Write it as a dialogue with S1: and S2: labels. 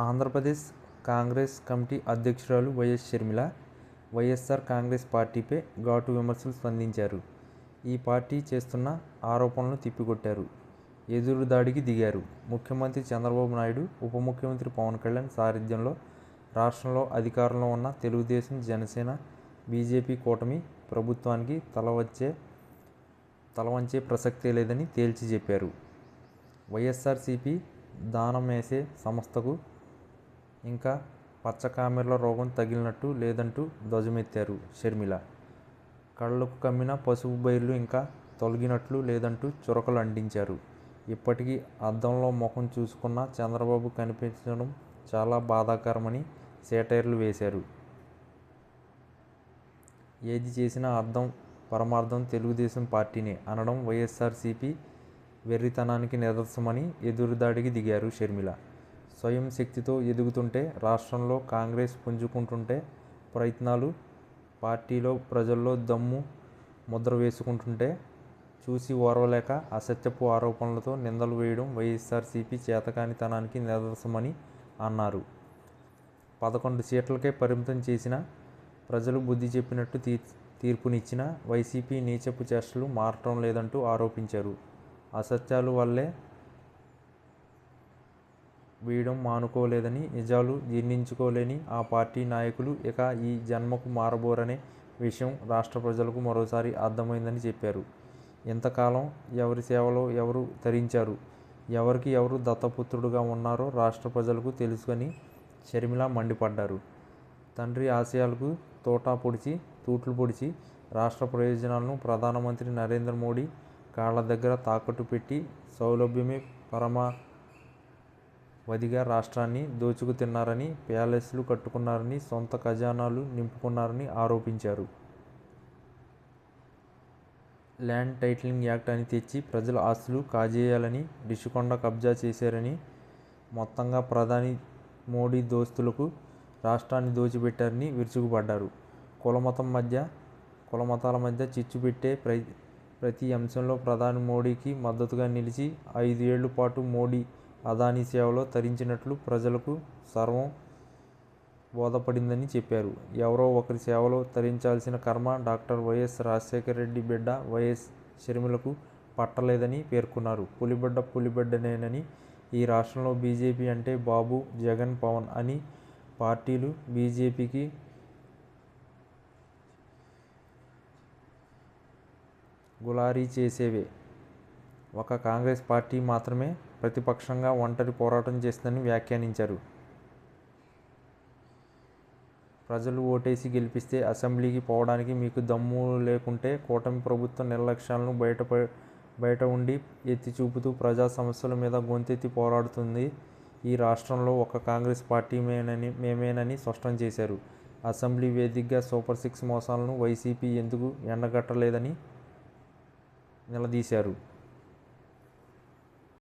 S1: Andhra Pradesh Congress committee అధ్యక్షురాలు YS Sharmila YSR Congress పార్టీపై ఘాటు విమర్శలు స్పందించారు. ఈ పార్టీ చేస్తున్న ఆరోపణలు తిప్పికొట్టారు. ఎదురు దాడికి దిగారు. ముఖ్యమంత్రి చంద్రబాబు నాయుడు ఉప ముఖ్యమంత్రి పవన్ కళ్యాణ్ సారథ్యంలో రాష్ట్రంలో అధికారంలో ఉన్న తెలుగుదేశం జనసేన బీజేపీ కూటమి ప్రభుత్వానికి తలవచ్చే తలవంచే ప్రసక్తే లేదని తేల్చి చెప్పారు. వైఎస్ఆర్సీపీ దానం వేసే సంస్థకు ఇంకా పచ్చ కామెర్ల రోగం తగిలినట్టు లేదంటూ ధ్వజమెత్తారు షర్మిల. కళ్ళకు కమ్మిన పసుపు బయళ్ళు ఇంకా తొలగినట్లు లేదంటూ చురకలు అంటించారు. ఇప్పటికీ అద్దంలో ముఖం చూసుకున్న చంద్రబాబు కనిపించడం చాలా బాధాకరమని సేటైర్లు వేశారు. ఏది చేసినా అర్థం పరమార్థం తెలుగుదేశం పార్టీనే అనడం వైఎస్ఆర్సీపీ వెర్రితనానికి నిదర్శనమని ఎదురుదాడికి దిగారు షర్మిల. స్వయం శక్తితో ఎదుగుతుంటే రాష్ట్రంలో కాంగ్రెస్ పుంజుకుంటుంటే ప్రయత్నాలు పార్టీలో ప్రజల్లో దమ్ము ముద్ర వేసుకుంటుంటే చూసి ఓర్వలేక అసత్యపు ఆరోపణలతో నిందలు వేయడం వైఎస్ఆర్సీపీ చేతకానితనానికి నిదర్శనమని అన్నారు. పదకొండు సీట్లకే పరిమితం చేసిన ప్రజలు బుద్ధి చెప్పినట్టు తీ తీర్పునిచ్చిన వైసీపీ నీచపు చేష్టలు మారటం లేదంటూ ఆరోపించారు. అసత్యాలు వల్లే వేయడం మానుకోలేదని నిజాలు జీర్ణించుకోలేని ఆ పార్టీ నాయకులు ఇక ఈ జన్మకు మారబోరనే విషయం రాష్ట్ర ప్రజలకు మరోసారి అర్థమైందని చెప్పారు. ఇంతకాలం ఎవరి సేవలో ఎవరు తరించారు? ఎవరికి ఎవరు దత్తపుత్రుడుగా ఉన్నారో రాష్ట్ర ప్రజలకు తెలుసుకొని షర్మిల మండిపడ్డారు. తండ్రి ఆశయాలకు తోటా పొడిచి తూట్లు పొడిచి రాష్ట్ర ప్రయోజనాలను ప్రధానమంత్రి నరేంద్ర మోడీ కాళ్ళ దగ్గర తాకట్టు పెట్టి సౌలభ్యమే వదిగా రాష్ట్రాన్ని దోచుకు తిన్నారని ప్యాలెస్లు కట్టుకున్నారని సొంత ఖజానాలు నింపుకున్నారని ఆరోపించారు. ల్యాండ్ టైటిలింగ్ యాక్ట్ అని తెచ్చి ప్రజల ఆస్తులు కాజేయాలని రిషికొండ కబ్జా చేశారని మొత్తంగా ప్రధాని మోడీ దోస్తులకు రాష్ట్రాన్ని దోచిపెట్టారని విరుచుకుపడ్డారు. కులమతం మధ్య కులమతాల మధ్య చిచ్చు పెట్టే ప్రతి అంశంలో ప్రధాని మోడీకి మద్దతుగా నిలిచి ఐదు ఏళ్ళ పాటు మోడీ అదానీ సేవలో తరించినట్లు ప్రజలకు సర్వం బోధపడిందని చెప్పారు. ఎవరో ఒకరి సేవలో తరించాల్సిన కర్మ డాక్టర్ వైఎస్ రాజశేఖర రెడ్డి బిడ్డ వైఎస్ షర్మిలకు పట్టలేదని పేర్కొన్నారు. పులిబిడ్డ పులిబిడ్డనేనని ఈ రాష్ట్రంలో బీజేపీ అంటే బాబు జగన్ పవన్ అని పార్టీలు బీజేపీకి గులారీ చేసేవే. ఒక కాంగ్రెస్ పార్టీ మాత్రమే ప్రతిపక్షంగా ఒంటరి పోరాటం చేస్తుందని వ్యాఖ్యానించారు. ప్రజలు ఓటేసి గెలిపిస్తే అసెంబ్లీకి పోవడానికి మీకు దమ్ము లేకుంటే కూటమి ప్రభుత్వ నిర్లక్ష్యాలను బయట బయట ఉండి ఎత్తి చూపుతూ ప్రజా సమస్యల మీద గొంతెత్తి పోరాడుతుంది ఈ రాష్ట్రంలో ఒక కాంగ్రెస్ పార్టీ మేనని మేమేనని స్పష్టం చేశారు. అసెంబ్లీ వేదికగా సూపర్ సిక్స్ మోసాలను వైసీపీ ఎందుకు ఎండగట్టలేదని నిలదీశారు.